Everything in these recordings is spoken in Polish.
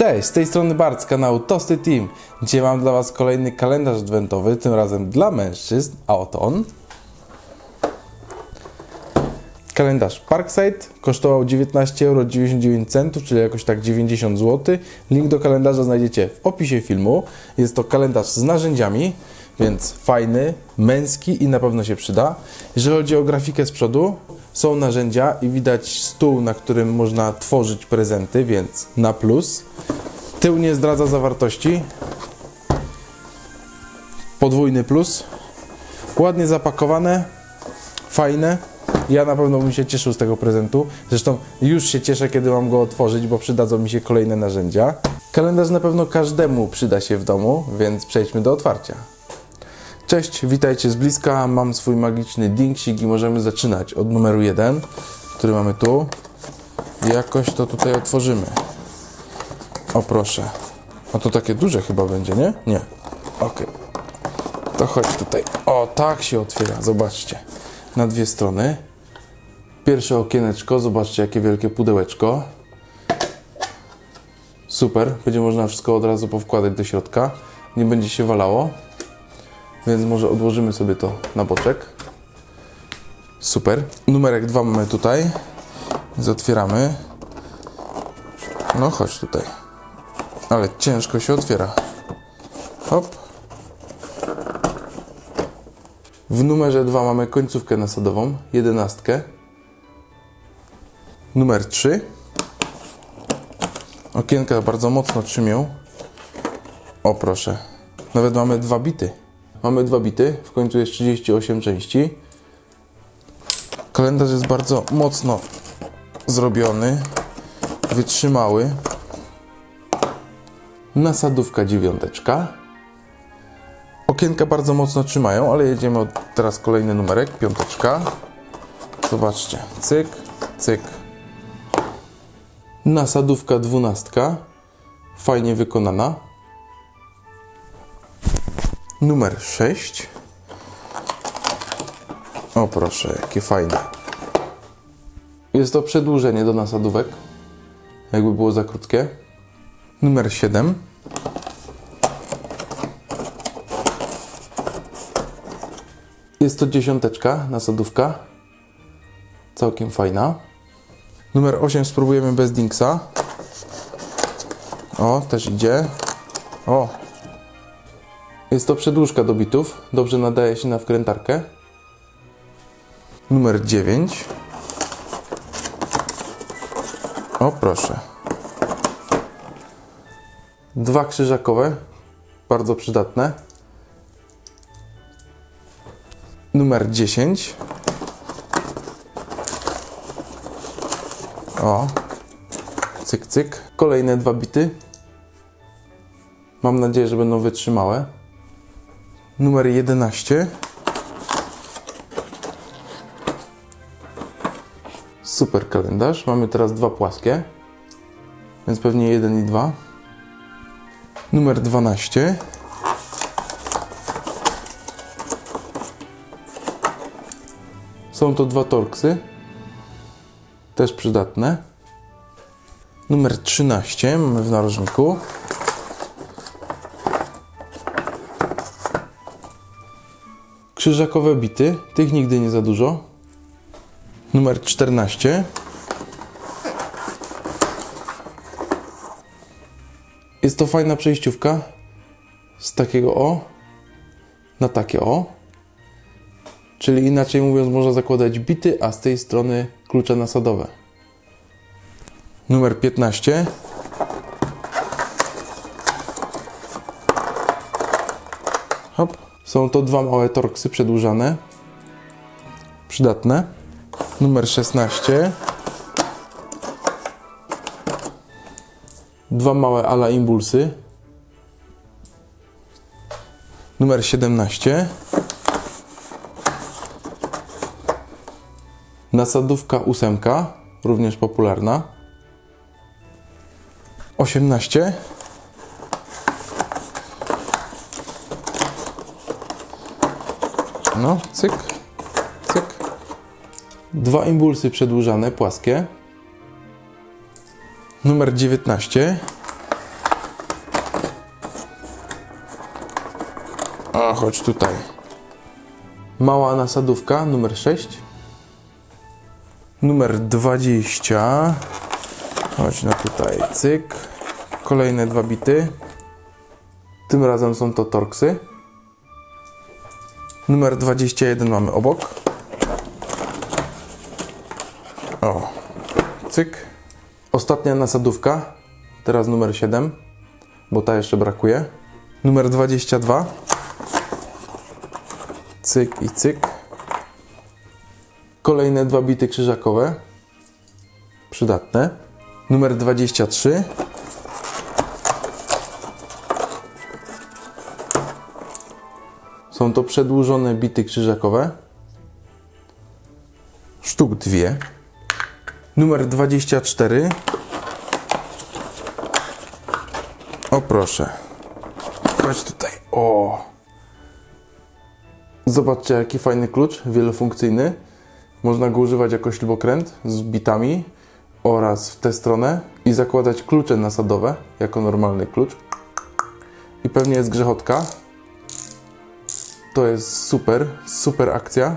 Cześć, z tej strony Bart z kanału Tosty Team. Dzisiaj mam dla Was kolejny kalendarz adwentowy, tym razem dla mężczyzn, a oto on. Kalendarz Parkside kosztował 19,99 euro, czyli jakoś tak 90 zł. Link do kalendarza znajdziecie w opisie filmu. Jest to kalendarz z narzędziami, więc fajny, męski i na pewno się przyda. Jeżeli chodzi o grafikę z przodu, są narzędzia i widać stół, na którym można tworzyć prezenty, więc na plus. Tył nie zdradza zawartości. Podwójny plus. Ładnie zapakowane, fajne. Ja na pewno bym się cieszył z tego prezentu. Zresztą już się cieszę, kiedy mam go otworzyć, bo przydadzą mi się kolejne narzędzia. Kalendarz na pewno każdemu przyda się w domu, więc przejdźmy do otwarcia. Cześć, witajcie z bliska. Mam swój magiczny dingsik i możemy zaczynać od numeru 1, który mamy tu. Jakoś to tutaj otworzymy. O proszę. O to takie duże chyba będzie, nie? Nie. Okej. To chodź tutaj. O, tak się otwiera. Zobaczcie. Na dwie strony. Pierwsze okieneczko. Zobaczcie, jakie wielkie pudełeczko. Super. Będzie można wszystko od razu powkładać do środka. Nie będzie się walało. Więc może odłożymy sobie to na boczek. Super. Numerek 2 mamy tutaj. Więc otwieramy. No chodź tutaj. Ale ciężko się otwiera. Hop. W numerze 2 mamy końcówkę nasadową, jedenastkę. Numer 3. Okienka bardzo mocno trzymią. O proszę. Nawet mamy dwa bity. Mamy dwa bity, w końcu jest 38 części. Kalendarz jest bardzo mocno zrobiony, wytrzymały. Nasadówka dziewiąteczka. Okienka bardzo mocno trzymają, ale jedziemy od teraz kolejny numerek, piąteczka. Zobaczcie, cyk, cyk. Nasadówka dwunastka, fajnie wykonana. Numer 6. O proszę, jakie fajne. Jest to przedłużenie do nasadówek, jakby było za krótkie. Numer 7. Jest to dziesiąteczka, nasadówka. Całkiem fajna. Numer 8 spróbujemy bez Dinksa. O, też idzie. O, jest to przedłużka do bitów. Dobrze nadaje się na wkrętarkę. Numer 9. O, proszę. Dwa krzyżakowe. Bardzo przydatne. Numer 10. O. Cyk, cyk. Kolejne dwa bity. Mam nadzieję, że będą wytrzymałe numer 11. Super kalendarz. Mamy teraz dwa płaskie, więc pewnie jeden i dwa. Numer 12. Są to dwa torksy, też przydatne. Numer 13 mamy w narożniku. Krzyżakowe bity, tych nigdy nie za dużo. Numer 14. Jest to fajna przejściówka z takiego o na takie o. Czyli inaczej mówiąc, można zakładać bity, a z tej strony klucze nasadowe. Numer 15. Hop. Są to dwa małe torksy przedłużane. Przydatne. Numer 16. Dwa małe ala impulsy. Numer 17. Nasadówka ósemka, również popularna. 18. No, cyk, cyk. Dwa impulsy przedłużane, płaskie. Numer 19. A, chodź tutaj. Mała nasadówka, numer 6. Numer 20. Chodź na tutaj, cyk. Kolejne dwa bity. Tym razem są to torksy. Numer 21 mamy obok. O, cyk. Ostatnia nasadówka. Teraz numer 7, bo ta jeszcze brakuje. Numer 22. Cyk i cyk. Kolejne dwa bity krzyżakowe. Przydatne. Numer 23. Są to przedłużone bity krzyżakowe. Sztuk dwie. Numer 24. O proszę. Chodź tutaj. O. Zobaczcie jaki fajny klucz, wielofunkcyjny. Można go używać jako śrubokręt z bitami oraz w tę stronę i zakładać klucze nasadowe jako normalny klucz. I pewnie jest grzechotka. To jest super, super akcja.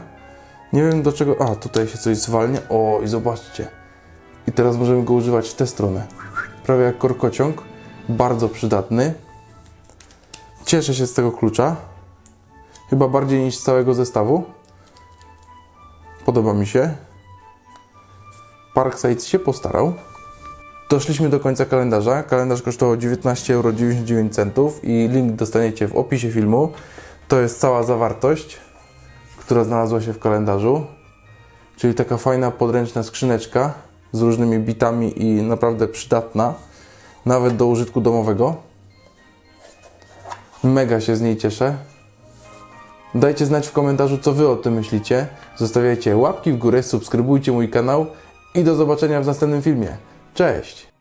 Nie wiem do czego. A, tutaj się coś zwalnia. O, i zobaczcie. I teraz możemy go używać w tę stronę. Prawie jak korkociąg. Bardzo przydatny. Cieszę się z tego klucza. Chyba bardziej niż z całego zestawu. Podoba mi się. Parkside się postarał. Doszliśmy do końca kalendarza. Kalendarz kosztował 19,99 euro i link dostaniecie w opisie filmu. To jest cała zawartość, która znalazła się w kalendarzu. Czyli taka fajna podręczna skrzyneczka z różnymi bitami i naprawdę przydatna, nawet do użytku domowego. Mega się z niej cieszę. Dajcie znać w komentarzu, co Wy o tym myślicie. Zostawiajcie łapki w górę, subskrybujcie mój kanał i do zobaczenia w następnym filmie. Cześć!